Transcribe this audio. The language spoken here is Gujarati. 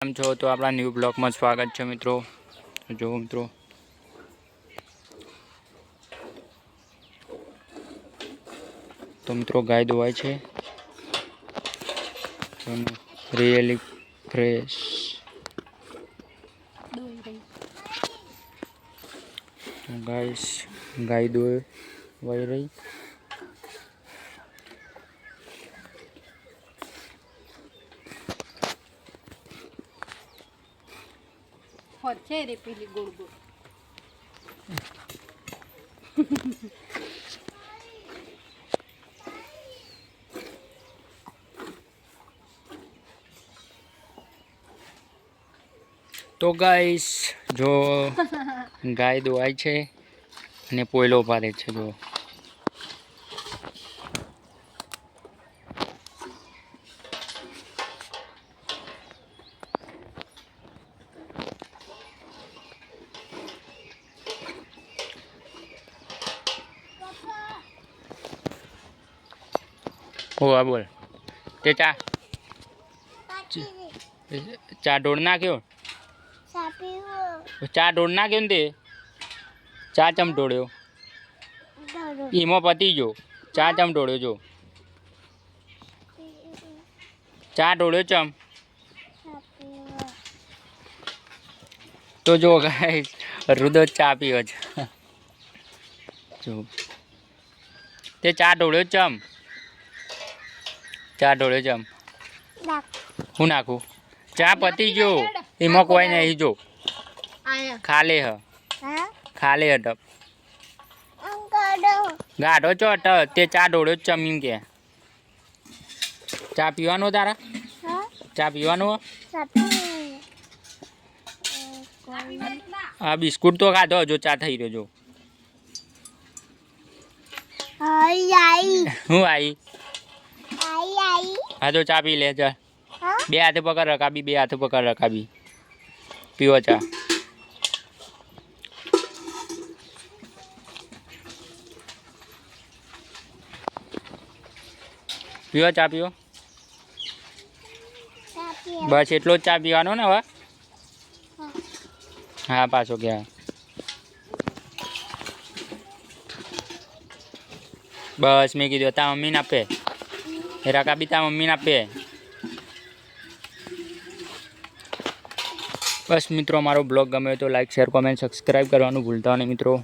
કેમ છો? તો આપણા ન્યૂ બ્લોગમાં સ્વાગત છે મિત્રો. જો મિત્રો. તો મિત્રો ગાય દોવાય છે. રિયલી ફ્રેશ ગાય ગાય દોવાઈ રહી. છે રે પેલી ગોળ ગોળ. તો ગાઈસ, જો ગાય દોવાય છે અને પોયલો પારે છે, જો. હોવા બોલ. તે ચા. ચા ઢોળ નાખ્યો? ચા ઢોળ નાખ્યો ને તે? ચા ચમ ઢોળ્યો? ઈમાં પતી ગયો. ચા ચમ ઢોળ્યો જો? ચા ઢોળ્યો ચમ? તો જો ગાઈસ રુદો ચા પીવો છે. જો. તે ચા ઢોળ્યો ચમ? ચા ઢોળ્યો ચમ હું નાખું? ચા પતી ગયો. એમાં કોઈ નહીં જો ખાલે હ. ખાલે હ ટપ ગાઢો. ચો તે ચા ઢોળ્યો જ ચમીમ કે. ચા પીવાનો તારા? ચા પીવાનો હા? આ બિસ્કુટ તો ખાધો જો ચા થઈ રહ્યો જો. હું આવી હા તો ચા પી લે ચાલ બે હાથે પકડ રકાબી બે હાથે પકડ રકાબી. પીવો ચા. પીવો ચા પીવો. બસ એટલો જ ચા પીવાનો ને હવે? હા. પાછો ગયા બસ મેં કીધું તા મમ્મીને આપે. એ રકાબી તા મમ્મીને આપે બસ મિત્રો મારો બ્લોગ ગમે તો લાઈક શેર કોમેન્ટ સબસ્ક્રાઈબ કરવાનું ભૂલતા નહીં મિત્રો.